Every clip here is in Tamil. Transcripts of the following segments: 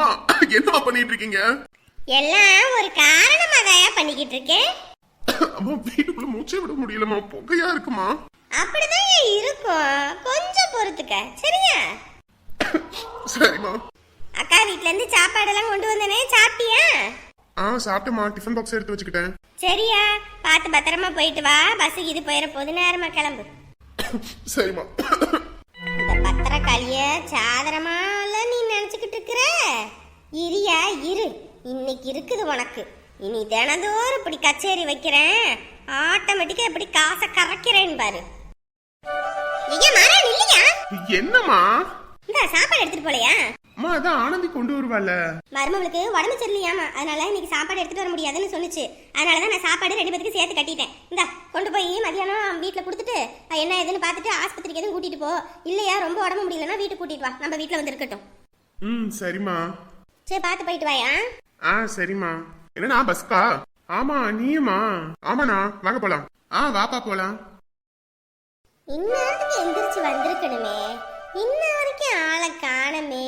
அம்மா என்னம்மா பண்ணிட்டு இருக்கீங்க எல்லாம் ஒரு காரணமாக பண்ணிக்கிட்டு இருக்கேன் அம்மா வீட்டுக்குள்ள மூச்சே விட முடியலம்மா. புகையா இருக்குமா? அப்படிதான் இருக்கும். கொஞ்சம் பொறுத்துக்க. சரியா? சரிம்மா. அக்கா வீட்ல இருந்து சாப்பாடெல்லாம் கொண்டு வந்தனே சாப்பிட்டியா? ஆ சாப்பிட்டேம்மா. டிஃபன் பாக்ஸ் எடுத்து வச்சுக்கிட்டேன். சரியா. பார்த்து பத்திரமா போயிட்டு வா. பஸ்ஸுக்கு இது போயிட போது நேரமா கிளம்பு. சரிம்மா. இந்த பத்திரக்காளிய இருக்கிற இரியா இரு. இன்னைக்கு இருக்குது உனக்கு. இனி தினந்தோறும் இப்படி கச்சேரி வைக்கிறேன். ஆட்டோமேட்டிக்கா இப்படி காசை கறக்கிறேன் பாரு. என்னம்மா? இந்த சாப்பாடு எடுத்துட்டு போலையா? அம்மா அதான் ஆனந்தி கொண்டு வருவாள் மருமகளுக்கு உடம்பு சரியில்லையாமா அதனால இன்னைக்கு சாப்பாடு எடுத்துட்டு வர முடியாதுன்னு சொன்னுச்சு. அதனால தான் நான் சாப்பாடு ரெண்டு பேத்துக்கு சேர்த்து கட்டிட்டேன். இந்த கொண்டு போய் மதியானம் வீட்டில் கொடுத்துட்டு என்ன ஏதுன்னு பார்த்துட்டு ஆஸ்பத்திரிக்கு எதுவும் கூட்டிட்டு போ. இல்லையா ரொம்ப உடம்பு முடியலன்னா வீட்டுக்கு கூட்டிட்டு வா. நம்ம வீட்டில் வந்து இருக்கட்டும். ம் சரிம்மா. சரி பார்த்து போயிட்டு வாயா? ஆ சரிம்மா. என்னண்ணா பஸ்கா? ஆமா நீயுமா ஆமாண்ணா வாங்க போலாம். ஆ வாப்பா போலாம். இந்நேரத்துக்கு எந்திரிச்சு வந்திருக்கணுமே. இன்ன வரைக்கும் ஆளை காணமே.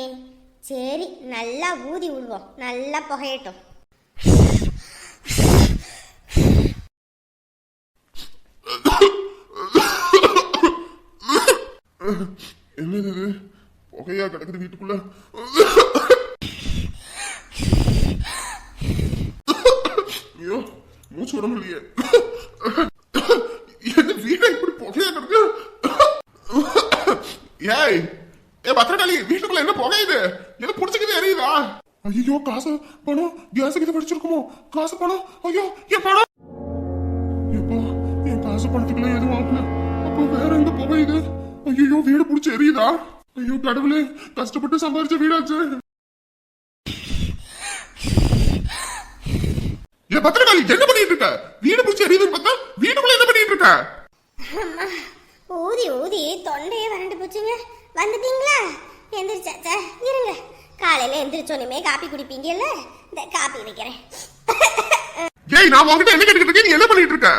சரி நல்லா ஊதி விடுவோம் நல்லா புகையட்டும். என்னது புகையா கிடக்குது வீட்டுக்குள்ள. ஐயோ மூச்சு விட முடியலையே. என்ன வீடா இப்படி புகையா கிடக்கு ஏய் ஏ பத்திரக்காளி வீட்டுக்குள்ள என்ன புகையுது என்ன புடிச்சுக்கிட்டு எரியுதா? ஐயோ காசு பணம் கேஸ் கிட்ட படிச்சிருக்குமோ காசு பணம்? ஐயோ என் பணம்? எப்போ என் காசு பணத்துக்குள்ள எதுவும் ஆகல. அப்போ வேற எங்க புகையுது ஐயோ வீடு புடிச்சு எரியுதா? ஐயோ கடவுளே கஷ்டப்பட்டு சம்பாரிச்ச வீடாச்சு. ஏ பத்திரகாளி என்ன பண்ணிட்டு இருக்க? வீடு புடிச்சு எரியுதுன்னு பார்த்தா வீட்டுக்குள்ள என்ன பண்ணிட்டு இருக்க? அம்மா ஊதி ஊதி தொண்டையே வறண்டு போச்சுங்க. வந்துட்டீங்களா? எந்திரிச்சாச்சா இருங்க. காலையில எந்திரிச்சோன்னுமே காப்பி குடிப்பீங்கல்ல? இந்த காப்பி வைக்கிறேன். ஏய் நான் உன்கிட்ட என்ன கேட்டுக்கிட்டு இருக்கேன்? நீ என்ன பண்ணிட்டு இருக்க?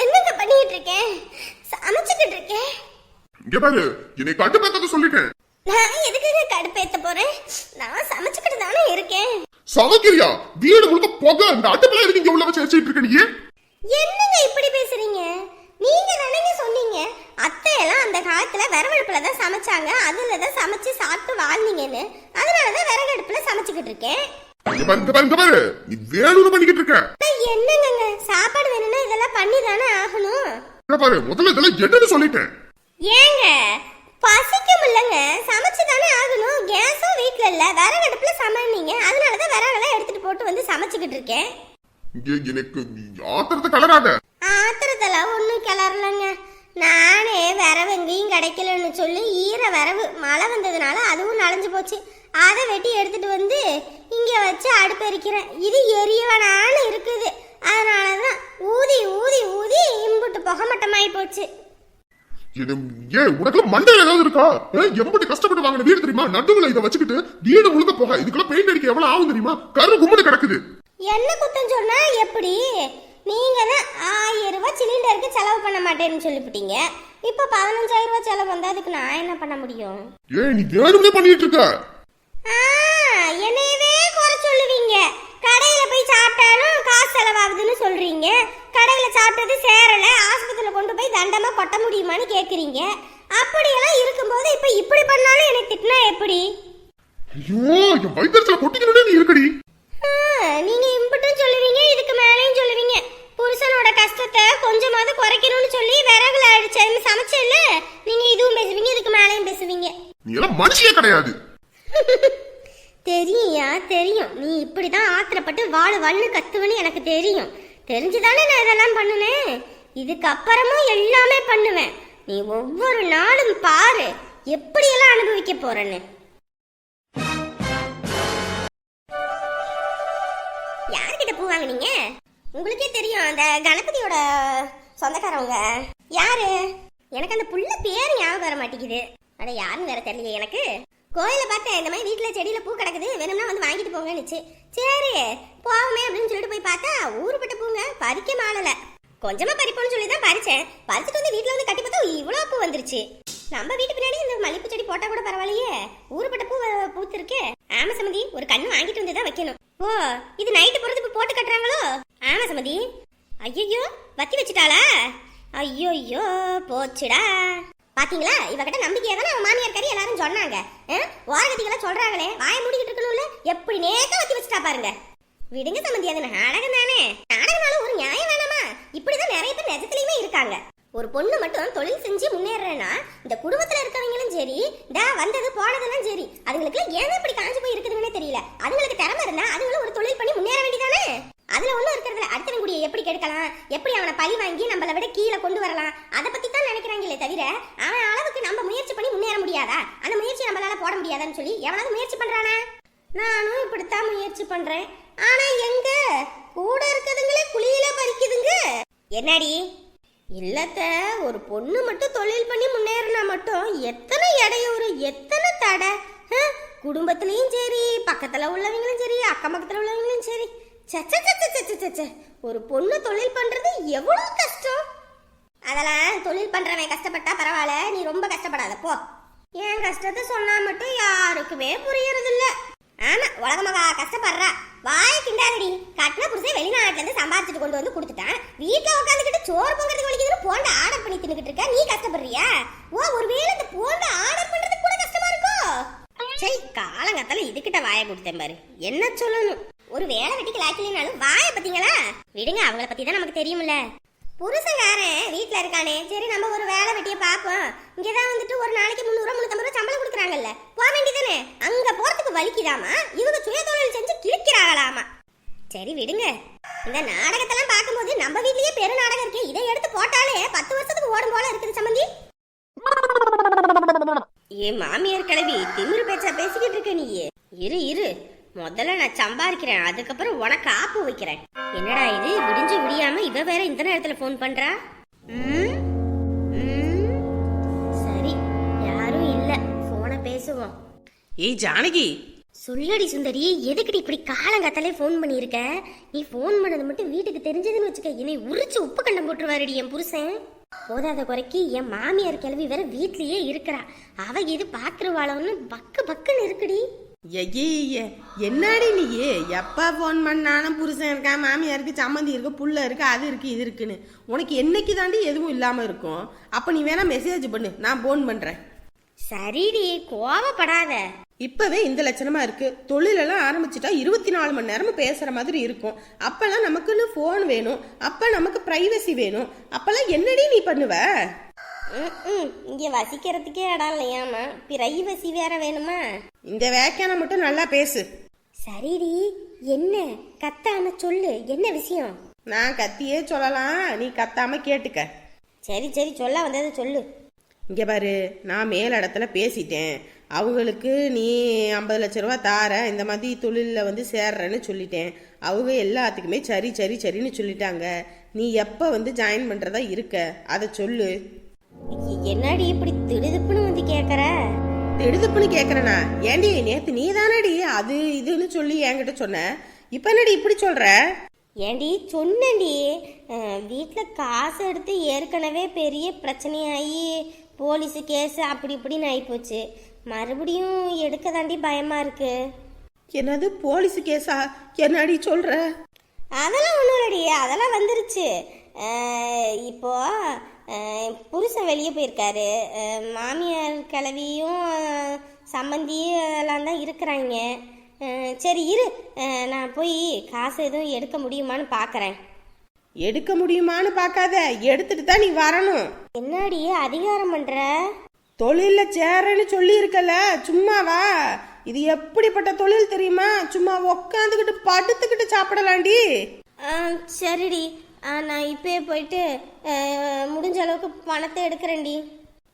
என்னங்க பண்ணிட்டு இருக்கேன்? சமைச்சுக்கிட்டு இருக்கேன். இங்க பாரு என்னை கட்டுப்பேத்தத சொல்லிட்டேன். நான் எதுக்குங்க கடுப்பேத்த போறேன்? நான் சமைச்சுக்கிட்டு தானே இருக்கேன். சமைக்கிறியா வீடு முழுக்க புகை. இந்த அடுப்புல எதுக்கு இங்க உள்ள வச்சு வச்சுட்டு இருக்க நீ? என்னங்க இப்படி பேசுறீங்க? நீங்க தானேங்க சொன்னீங்க. அத்தையெல்லாம் அந்த காலத்துல விறகடுப்புல தான் சமைச்சாங்க. அதுல தான் சமைச்சு சாப்பிட்டு வாழ்ந்தீங்கன்னு. அதனால தான் விறகடுப்புல சமைச்சுக்கிட்டு இருக்கேன். இருக்க. என்னங்கங்க? சாப்பாடு வேணும்னா இதெல்லாம் பண்ணி தானே ஆகணும் பாரு முதல்ல இதெல்லாம் என்னன்னு சொல்லிட்டேன். ஏங்க பசிக்கும் இல்லைங்க சமைச்சு தானே ஆகணும். கேஸும் வீட்ல இல்ல. விறகடுப்புல சமைனீங்க அதனால தான் விறகெல்லாம் எடுத்துட்டு போட்டு வந்து சமைச்சுக்கிட்டு இருக்கேன். எனக்கு ஆத்திரத்தை கலராத ஆத்திரத்தெல்லாம் ஒன்றும் கிளறலங்க. நானே வரவு எங்கேயும் கிடைக்கலன்னு சொல்லி ஈர வரவு மழை வந்ததுனால அதுவும் நனைஞ்சு போச்சு. அதை வெட்டி எடுத்துட்டு வந்து இங்கே வச்சு அடுப்பு எரிக்கிறேன் இது எரியவனான்னு இருக்குது. அதனால தான் ஊதி ஊதி ஊதி இம்புட்டு புகமட்டமாயி போச்சு. ஏன் உனக்கு மண்டையில ஏதாவது இருக்கா? எம்பட்டு கஷ்டப்பட்டு வாங்கின வீடு தெரியுமா? நடுவுல இதை வச்சுக்கிட்டு வீடு முழுக்க போக. இதுக்குள்ள பெயிண்ட் அடிக்க எவ்வளவு ஆகும் தெரியுமா? கரு கும்பிட்டு கிடக்குது. என்ன குத்தம் சொன்னா எப்படி? நீங்க தான் ஆயிரம் ரூபாய் சிலிண்டருக்கு செலவு பண்ண மாட்டேன்னு சொல்லிவிட்டீங்க. இப்போ பதினஞ்சாயிரம் ரூபாய் செலவு வந்தா அதுக்கு நான் என்ன பண்ண முடியும்? ஏய் நீ வேணும்னே பண்ணிட்டு இருக்க. ஆ, என்னையவே குறை சொல்லுவீங்க. கொட்ட முடியுமான்னு கேக்குறீங்க? அப்படியெல்லாம் இருக்கும்போது இப்ப இப்படி பண்ணாலும் என்னை திட்டினா எப்படி? ஐயோ என் வயிற்றுல கொட்டிக்கணும்னே நீ இருக்கடி. ஆ, நீங்க இம்புட்டும் சொல்லுவீங்க இதுக்கு மேலேயும் சொல்லுவீங்க. புருஷனோட கஷ்டத்தை கொஞ்சமாவது குறைக்கணும்னு சொல்லி விறகுல அடிச்சு சமைச்சல நீங்க இதுவும் பேசுவீங்க இதுக்கு மேலேயும் பேசுவீங்க. நீ எல்லாம் மனுஷியே கிடையாது. தெரியும்யா தெரியும். நீ இப்படிதான் ஆத்திரப்பட்டு வாழு வாழ்னு கத்துவன்னு எனக்கு தெரியும். தெரிஞ்சுதானே நான் இதெல்லாம் பண்ணுனேன்? இதுக்கப்புறமும் எல்லாமே பண்ணுவேன். நீ ஒவ்வொரு நாளும் பாரு எப்படியெல்லாம் அனுபவிக்க போறேன்னு. யார்கிட்ட பூ வாங்கினீங்க? உங்களுக்கே தெரியும் அந்த கணபதியோட சொந்தக்காரவங்க. யாரு? எனக்கு அந்த புள்ள பேர் ஞாபகம் வர மாட்டேங்குது. அட யாருன்னு வேற தெரியல எனக்கு. கோயில பார்த்தேன் இந்த மாதிரி வீட்டில் செடியில் பூ கிடக்குது வேணும்னா வந்து வாங்கிட்டு போங்கன்னுச்சு. சரி போவோமே அப்படின்னு சொல்லிட்டு போய் பார்த்தா ஊருப்பட்ட பூங்க பறிக்க மாளல. கொஞ்சமா பறிப்போம்னு சொல்லி தான் பறிச்சேன். பறிச்சுட்டு வந்து வீட்டுல வந்து கட்டி பார்த்தா இவ்வளோ பூ வந்துருச்சு. நம்ம வீட்டு பின்னாடி இந்த மல்லிப்பூ செடி போட்டா கூட பரவாயில்லையே. ஊருப்பட்ட பூ பூத்திருக்கே. ஆமா சமதி ஒரு கண்ணு வாங்கிட்டு வந்து தான் வைக்கணும். ஓ இது நைட்டு போறதுக்கு போட்டு கட்டுறாங்களோ? ஆமா சமதி. ஐயோ வத்தி வச்சுட்டாளா? ஐயோ ஐயோ போச்சுடா. பாத்தீங்களா? இவகிட்ட நம்பிக்கையா தான் அவன் மாமியார் கறி எல்லாரும் சொன்னாங்க. ஓரகதிகளை சொல்றாங்களே வாய மூடிக்கிட்டு இருக்கணும்ல? எப்படி நேக்க வத்தி வச்சுட்டா பாருங்க. விடுங்க சம்பந்தி அது நாடகம் தானே நாடகம்னாலும் ஒரு நியாயம் வேணும் இப்படிதான் நிறைய பேர் நிஜத்துலயுமே இருக்காங்க. ஒரு பொண்ணு மட்டும் தொழில் செஞ்சு முன்னேறேன்னா இந்த குடும்பத்துல இருக்கவங்களும் சரி டா வந்தது போனதெல்லாம் சரி அதுங்களுக்கு ஏன் இப்படி காஞ்சு போய் இருக்குதுன்னு தெரியல. அதுங்களுக்கு திறமை இருந்தா அதுங்களும் ஒரு தொழில் பண்ணி முன்னேற வேண்டியதானே? அதுல ஒண்ணும் இருக்கிறதுல அடுத்தவன் கூடிய எப்படி கெடுக்கலாம்? எப்படி அவனை பழி வாங்கி நம்மளை விட கீழே கொண்டு வரலாம்? அதை பத்தி தான் நினைக்கிறாங்களே தவிர அவன் அளவுக்கு நம்ம முயற்சி பண்ணி முன்னேற முடியாதா? அந்த முயற்சி நம்மளால போட முடியாதான்னு சொல்லி எவனாவது முயற்சி பண்றானா? நானும் இப்படித்தான் முயற்சி பண்றேன். ஆனா எங்க? கூட இருக்கிறதுங்களே குழியில பறிக்குதுங்க. என்னடி? இல்லத்த ஒரு பொண்ணு மட்டும் தொழில் பண்ணி முன்னேறினா மட்டும் எத்தனை இடையூறு எத்தனை தடை? குடும்பத்துலேயும் சரி பக்கத்துல உள்ளவங்களும் சரி அக்கம் பக்கத்துல உள்ளவங்களும் சரி. ச்ச, ச்ச, சச்ச சச்ச ஒரு பொண்ணு தொழில் பண்றது எவ்வளவு கஷ்டம்? அதெல்லாம் தொழில் பண்றவன் கஷ்டப்பட்டா பரவாயில்ல நீ ரொம்ப கஷ்டப்படாத போ. என் கஷ்டத்தை சொன்னா மட்டும் யாருக்குமே புரியறது ஆமா உலகமாக கஷ்டப்படுறா. வாய கிண்டாதடி. கட்டின புருஷன் வெளிநாட்டுல இருந்து சம்பாதிச்சுட்டு கொண்டு வந்து கொடுத்துட்டான். வீட்டுல உட்காந்துக்கிட்டு சோறு பொங்கறதுக்கு வலிக்குதுன்னு போண்ட ஆர்டர் பண்ணி தின்னுக்கிட்டு இருக்க. நீ கஷ்டப்படுறியா? ஓ ஒருவேளை இந்த போண்ட ஆர்டர் பண்றதுக்கு கூட கஷ்டமா இருக்கோ? சரி காலங்கத்தால இதுகிட்ட வாயை கொடுத்தேன் பாரு. என்ன சொல்லணும்? ஒரு வேலை வெட்டிக்கு லாய்க்கலைனாலும் வாயை பார்த்தீங்களா விடுங்க அவங்கள பத்தி தான் நமக்கு தெரியும்ல. புருஷங்காரன் வீட்டில் இருக்கானே. சரி நம்ம ஒரு வேலை வெட்டியை பார்ப்போம். இங்கே தான் வந்துட்டு ஒரு நாளைக்கு முந்நூறு முந்நூற்றம்பது ரூபா சம்பளம் கொடுக்குறாங்கல்ல. போக வேண்டியதானே அங்கே போகிறதுக்கு வலிக்குதாமா? இவங்க சுயதொழில் செஞ்சு கிழிக்கிறாங்களாமா? சரி விடுங்க. இந்த நாடகத்தெல்லாம் பார்க்கும்போது நம்ம வீட்லயே பெரு நாடகம் இருக்கே. இதை எடுத்து போட்டாலே பத்து வருஷத்துக்கு ஓடும் போல இருக்குது சம்பந்தி. ஏ மாமியார் கிளவி திமிரு பேச்சா பேசிக்கிட்டு இருக்க நீ இரு இரு. முதல்ல நான் சம்பாதிக்கிறேன் அதுக்கப்புறம் உனக்கு ஆப்பு வைக்கிறேன். என்னடா இது? விடிஞ்சு விடியாம இவ வேற இந்த நேரத்துல ஃபோன் பண்றா? ம்? ம். சரி யாரும் இல்ல. போன பேசுவோம். ஏய் ஜானகி! சொல்லடி சுந்தரி எதுக்குடி இப்படி காலங்காத்தாலே ஃபோன் பண்ணியிருக்க? நீ ஃபோன் பண்ணது மட்டும் வீட்டுக்கு தெரிஞ்சதுன்னு வச்சுக்க. என்னை உரிச்சு உப்பு கண்டம் போட்டுருவாருடி என் புருஷன். போதாத குறைக்கு என் மாமியார் கிளவி வேற வீட்லயே இருக்கிறா. அவ இது பாத்துருவாளோன்னு பக்கு பக்குன்னு இருக்குடி. ஐயே என்னடி நீ? எப்ப ஃபோன் பண்ணாலும் புருஷன் இருக்கா மாமியா இருக்கு சம்மந்தி இருக்கு புள்ள இருக்கு அது இருக்கு இது இருக்குன்னு. உனக்கு என்னைக்கு தாண்டி எதுவும் இல்லாம இருக்கும். அப்ப நீ வேணா மெசேஜ் பண்ணு நான் ஃபோன் பண்றேன். சரிடி கோவப்படாத. இப்பவே இந்த லட்சணமா இருக்கு. தொழிலெல்லாம் ஆரம்பிச்சுட்டா இருபத்தி நாலு மணி நேரமும் பேசுற மாதிரி இருக்கும். அப்பெல்லாம் நமக்குன்னு ஃபோன் வேணும். அப்ப நமக்கு பிரைவசி வேணும். அப்பெல்லாம் என்னடி நீ பண்ணுவ? ம்ம். இங்க வசிக்கிறதுக்கே இடம் இல்லையாமா பிரைவசி வேற வேணுமா? இந்த வேக்கான மட்டும் நல்லா பேசு. சரிடி. என்ன? கத்தாம சொல்லு. என்ன விஷயம்? நான் கத்தியே சொல்லலாம். நீ கத்தாம கேட்டுக்க. சரி சரி. சொல்ல வந்தது சொல்லு. இங்கே பாரு நான் மேலிடத்துல பேசிட்டேன். அவங்களுக்கு நீ ஐம்பது லட்ச ரூபா தார இந்த மாதிரி தொழிலில் வந்து சேர்றேன்னு சொல்லிட்டேன். அவங்க எல்லாத்துக்குமே சரி சரி சரின்னு சொல்லிட்டாங்க. நீ எப்போ வந்து ஜாயின் பண்ணுறதா இருக்க? அதை சொல்லு. என்னடி இப்படி திடுதுப்புன்னு வந்து கேக்குற? திடுதுப்புன்னு கேட்குறேனா ஏண்டி நேற்று நீ தானடி அது இதுன்னு சொல்லி என்கிட்ட சொன்ன. இப்போ என்னடி இப்படி சொல்கிற ஏண்டி சொன்னேன்டி. வீட்டில் காசு எடுத்து ஏற்கனவே பெரிய பிரச்சனையாகி போலீஸு கேஸு அப்படி இப்படின்னு ஆகிப்போச்சு மறுபடியும் எடுக்க தாண்டி பயமா இருக்கு? என்னது போலீஸ் கேஸா? என்னடி சொல்கிற அதெல்லாம் ஒன்றும் இல்லடி அதெல்லாம் வந்துருச்சு. இப்போ புருஷன் வெளியே போயிருக்காரு. மாமியார் கிளவியும் சம்மந்தி எல்லாம் தான் இருக்கிறாங்க. சரி இரு. நான் போய் காசு எதுவும் எடுக்க முடியுமான்னு பார்க்குறேன் எடுக்க முடியுமான்னு பார்க்காத எடுத்துட்டு தான் நீ வரணும். என்னடி அதிகாரம் பண்ற? தொழில்ல சேரன்னு சொல்லி இருக்கல சும்மாவா இது எப்படிப்பட்ட தொழில் தெரியுமா? சும்மா உக்காந்துக்கிட்டு படுத்துக்கிட்டு சாப்பிடலாண்டி. சரிடி. நான் இப்பயே போயிட்டு முடிஞ்ச அளவுக்கு பணத்தை எடுக்கிறேன்டி.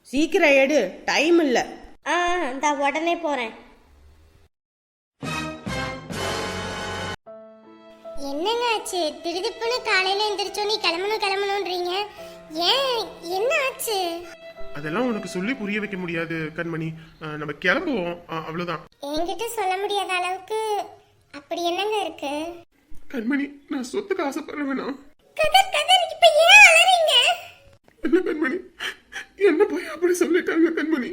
சீக்கிரம் எடு டைம் இல்ல. ஆ இந்த உடனே போறேன். என்னங்க ஆச்சு? திடுதிப்புன்னு காலையில எந்திரிச்சோன்னே கிளம்பணும் கிளம்பணும்ன்றீங்க. ஏன்? என்ன ஆச்சு? அதெல்லாம் உனக்கு சொல்லி புரிய வைக்க முடியாது கண்மணி. அஹ், நம்ம கிளம்புவோம். அஹ், அவ்வளவுதான். என்கிட்ட சொல்ல முடியாத அளவுக்கு அப்படி என்னங்க இருக்கு? கண்மணி நான் சொத்துக்கு ஆசைப்படுறேன் வேணாம். கதர் கதர் இப்ப ஏன் அலறீங்க? என்ன கண்மணி? என்ன போய் அப்படி சொல்லிட்டாங்க கண்மணி?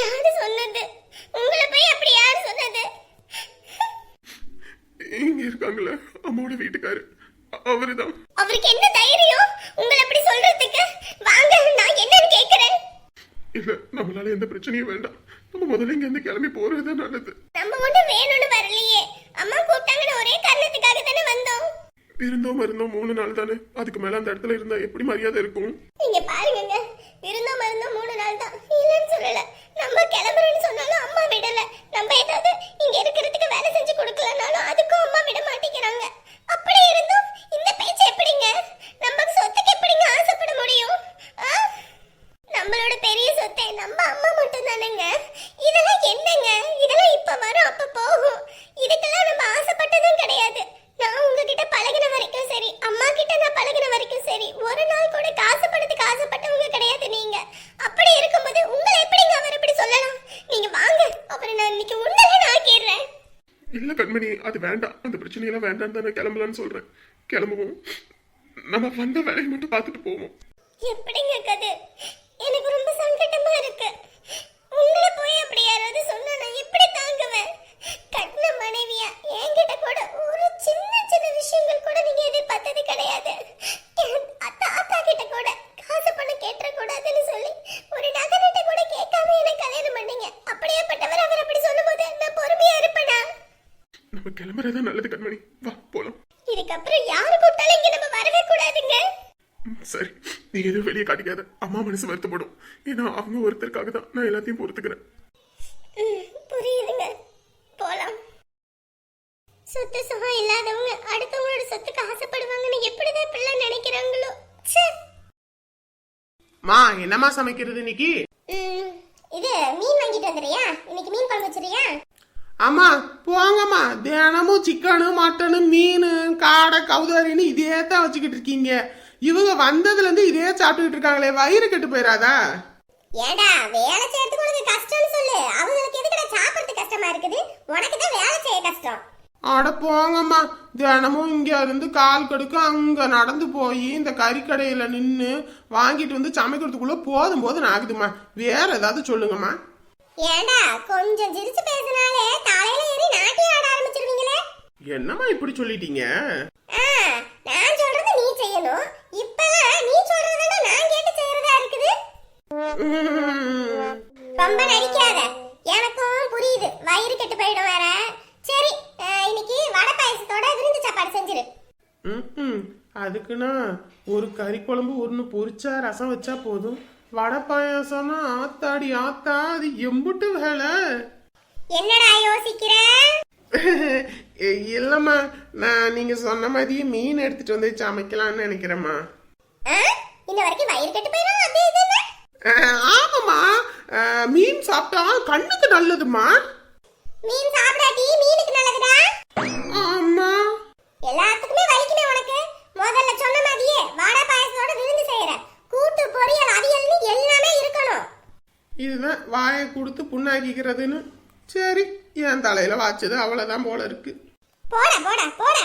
யாரு சொன்னது? உங்களை போய் அப்படி யாரு சொன்னது? இங்க இருக்காங்களே அம்மாவோட வீட்டுக்காரு. அவருதான். அவருக்கு என்ன தைரியம்? உங்களை அப்படி சொல்றதுக்கு? வாங்க நான் என்னன்னு கேக்குறேன். இல்ல நம்மளால எந்த பிரச்சனையும் வேண்டாம். நம்ம முதல்ல இங்க இருந்து கிளம்பி போறதுதான் நல்லது நம்ம ஒண்ணு வேணும்னு வரலையே அம்மா கூப்பிட்டாங்கன்னு ஒரே காரணத்துக்காக தானே வந்தோம் இருந்தோம் இருந்தோம் மூணு நாள் தானே? அதுக்கு மேல அந்த இடத்துல இருந்தா எப்படி மரியாதை இருக்கும்? நீங்க பாருங்க இருந்தோம் இருந்தோம் மூணு நாள் தான் இல்லைன்னு சொல்லல நம்ம கிளம்புறேன்னு சொன்னாலும் அம்மா விடல நம்ம ஏதாவது இங்க இருக்கிறதுக்கு வேலை செஞ்சு கொடுக்கலனாலும் அதுக்கும் அம்மா விட மாட்டேங்கிறாங்க அப்படி இருந்தும் இந்த பேச்சு எப்படிங்க நம்ம சொத்துக்கு எப்படிங்க ஆசைப்பட முடியும் ஆ? நம்மளோட பெரிய சொத்தை நம்ம அம்மா மட்டும் தானேங்க இதெல்லாம் என்னங்க இதெல்லாம் இப்ப வரும் அப்ப போகும் இதுக்கெல்லாம் நம்ம ஆசைப்பட்டதும் கிடையாது நான் உங்ககிட்ட பழகின வரைக்கும் சரி அம்மா கிட்ட நான் பழகின வரைக்கும் சரி ஒரு நாள் கூட காசு பணத்துக்கு ஆசைப்பட்டவங்க கிடையாது நீங்க அப்படி இருக்கும்போது உங்களை எப்படிங்க அவர் இப்படி சொல்லலாம் நீங்க வாங்க அப்புறம் நான் இன்னைக்கு உன்னதான் ஆக்கிடுறேன் இல்லை கண்மணி அது வேண்டாம். அந்த பிரச்சனையெல்லாம் வேண்டாம் தானே கிளம்பலான்னு சொல்கிறேன் கிளம்புவோம். நம்ம வந்த வேலையை மட்டும் பார்த்துட்டு போவோம். எப்படிங்க கதை எனக்கு ரொம்ப சங்கடமா இருக்கு உங்களை போய் அப்படி யாராவது சொன்னா நான் எப்படி தாங்குவேன் கட்டின மனைவியா என்கிட்ட கூட ஒரு சின்ன சின்ன விஷயங்கள் கூட நீங்க எதிர்பார்த்தது கிடையாது என் தாத்தா கிட்ட கூட காசு பணம் கேட்டுற கூடாதுன்னு சொல்லி ஒரு நகரத்தை கூட கேட்காம எனக்கு கல்யாணம் பண்ணீங்க அப்படியேப்பட்டவர் அவர் அப்படி சொல்லும்போது நான் பொறுமையா இருப்பேனா நம்ம கிளம்புறதா நல்லது கண்மணி. வா போலாம். இதுக்கப்புறம் யாரு கூப்பிட்டாலும் இங்க நம்ம வரவே கூடாதுங்க. ம், சரி. நீ எதுவும் வெளியே காட்டிக்காத. அம்மா மனசு வருத்தப்படும். ஏன்னா அவங்க ஒருத்தருக்காக தான் நான் எல்லாத்தையும் பொறுத்துக்கிறேன். புரியுதுங்க. போலாம். சொத்து சுகம் இல்லாதவங்க அடுத்தவங்களோட சொத்துக்கு ஆசைப்படுவாங்கன்னு எப்படிதான் இப்படிலாம் நினைக்கிறாங்களோ? ச்சே. மா என்னம்மா சமைக்கிறது இன்னைக்கு? இது மீன் வாங்கிட்டு வந்துறியா இன்னைக்கு மீன் குழம்பு வச்சிருக்கியா ஆமா போங்கம்மா. தினமும் சிக்கனு மட்டனு மீன் காடை கவுதாரின்னு இதே தான் வச்சுக்கிட்டு இருக்கீங்க. இவங்க வந்ததுல இருந்து இதே சாப்பிட்டுக்கிட்டு இருக்காங்களே வயிறு கெட்டு போயிடாதா ஏடா வேலை செய்யறதுக்கு உனக்கு கஷ்டம்னு சொல்லு. அவங்களுக்கு எதுக்குடா சாப்பிடுறது கஷ்டமா இருக்குது? உனக்கு தான் வேலை செய்ய கஷ்டம். அட போங்கம்மா. தினமும் இங்க இருந்து கால் கடுக்க அங்க நடந்து போய் இந்த கறிக்கடையில நின்னு வாங்கிட்டு வந்து சமைக்கிறதுக்குள்ள போதும் போதும் ஆகுதும்மா. வேற ஏதாவது சொல்லுங்கம்மா. ஏண்டா கொஞ்சம் சிரிச்சு பேசினாலே தலையில ஏறி நாட்டியம் ஆட ஆரம்பிச்சிருவீங்களே? என்னம்மா இப்படி சொல்லிட்டீங்க? நான் சொல்றத நீ செய்யணும். இப்பெல்லாம் நீ சொல்றத நான் கேட்டு செய்யறதா இருக்குது. ரொம்ப நடிக்காத. எனக்கும் புரியுது. வயிறு கெட்டு போயிடும் வேற. சரி இன்னைக்கு வடை பாயசத்தோட விருந்து சாப்பாடு செஞ்சிரு. அதுக்குன்னா ஒரு கறி குழம்பு ஒன்று பொரிச்சா ரசம் வச்சா போதும். வடை பாயாசம்னா ஆத்தாடி ஆத்தா அது எம்புட்டு வேலை. என்னடா யோசிக்கிற? இல்லம்மா நான் நீங்க சொன்ன மாதிரியே மீன் எடுத்துட்டு வந்து சமைக்கலாம்னு நினைக்கிறேம்மா. ஆ? இன்ன வரைக்கும் வயிறு கெட்டு போயிடும் அது இதுன்னு அஹ், ஆமாம்மா. மீன் சாப்பிட்டா கண்ணுக்கு நல்லதுமா மீன் சாப்பிடாட்டி மீனுக்கு நல்லதுடா. ஆமா. எல்லாத்துக்குமே வலிக்குமே உனக்கு முதல்ல சொன்ன மாதிரியே வடை பாயசத்தோட விருந்து செய்யற கூட்டு பொரியல் அவியல்னு எல்லாமே இருக்கணும் இதுதான் வாயை கொடுத்து புண்ணாக்கிக்கிறதுன்னு. சரி என் தலையில வாச்சது அவ்வளவுதான் போல இருக்கு. போடா போடா போடா.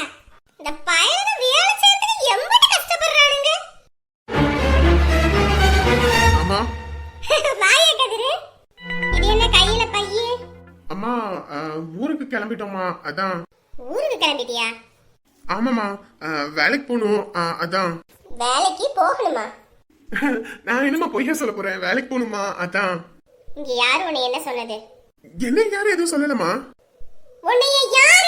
இந்த பயண வேலை செய்யறதுக்கு எம்பிட்டு கஷ்டப்படுறானுங்க. அம்மா. வாய கதிரு. இது என்ன கையில பைய? அம்மா ஊருக்கு கிளம்பிட்டோம்மா அதான். ஊருக்கு கிளம்பிட்டியா? ஆமாம்மா அஹ், வேலைக்கு போகணும் அதான். வேலைக்கு போகணுமா? நான் என்னம்மா பொய்யா சொல்ல போறேன்? வேலைக்கு போகணுமா? அதான். இங்க யாரு உன்னை என்ன சொன்னது? என்ன யாரும் எதுவும் சொல்லலம்மா. உன்னைய யார்